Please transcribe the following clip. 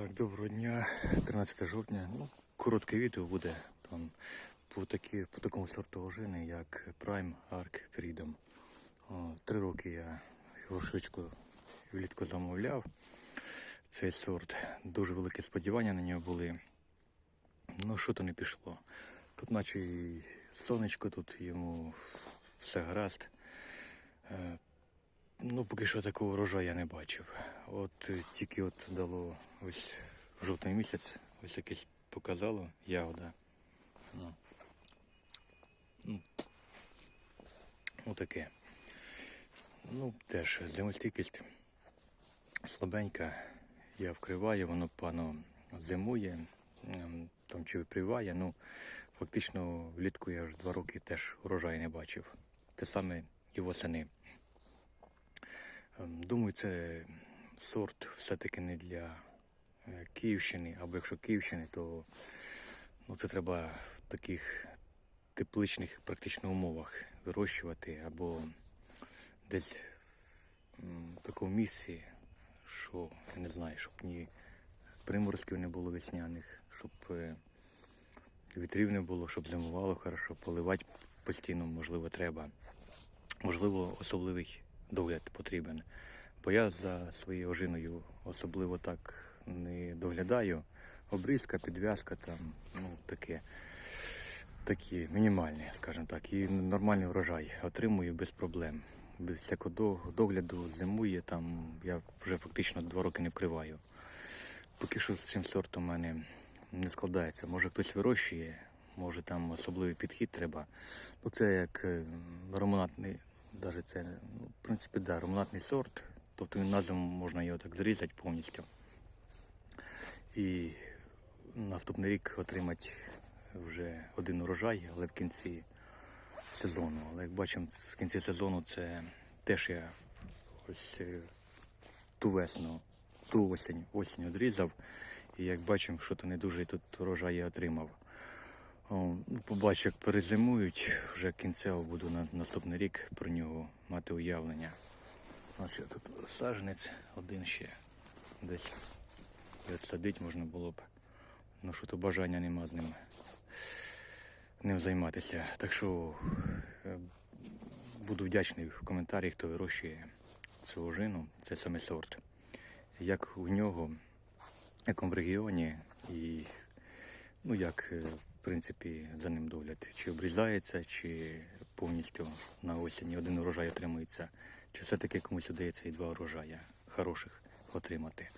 Так, доброго дня, 13 жовтня. Ну, коротке відео буде там по, такі, по такому сорту ожини, як Prime Arc Freedom. О, три роки я його швидко влітку замовляв. Цей сорт. Дуже великі сподівання на нього були. Ну, що то не пішло. Тут наче і сонечко, тут йому все гаразд. Е, Ну, поки що такого врожаю я не бачив. От е, тільки от дало ось жовтий місяць, ось якесь показало ягода. Ну, ну, отаке. Ну, теж зимостійкість слабенька. Я вкриваю, воно пано зимує, ем, там чи виприває. Ну, фактично влітку я ж два роки теж урожай не бачив. Те саме і восени. Ем, Думаю, це сорт все-таки не для е, Київщини, або якщо Київщини, то ну, це треба в таких тепличних практично умовах вирощувати, або десь в такому місці, що я не знаю, щоб ні приморозків не було весняних, щоб е, вітрів не було, щоб зимувало хорошо, поливати постійно, можливо, треба. Можливо, особливий догляд потрібен. Бо я за своєю ожиною особливо так не доглядаю. Обрізка, підв'язка там, ну таке. Такі мінімальні, скажімо так, і нормальний врожай отримую без проблем. Без всякого догляду зимує, там я вже фактично два роки не вкриваю. Поки що з цим сортом у мене не складається. Може хтось вирощує, може там особливий підхід треба. Ну це як е, романатний, даже це, ну, в принципі, да, романатний сорт. Тобто він назву можна його так зрізати повністю. І наступний рік отримати вже один урожай, але в кінці сезону. Але як бачимо, в кінці сезону це теж я ось е, ту весну, ту осінь, осінь відрізав. І як бачимо, що то не дуже тут урожай я отримав. О, ну, побачу, як перезимують, вже кінцево буду на наступний рік про нього мати уявлення. Ось тут саженець один ще десь. І можна було б. Ну що то бажання нема з ним ним займатися. Так що е, буду вдячний в коментарі, хто вирощує цю ожину, це саме сорт. Як у нього, якому регіоні і ну як е, в принципі за ним догляд. Чи обрізається, чи повністю на осінь один урожай отримується, чи все-таки комусь удається і два урожая хороших отримати.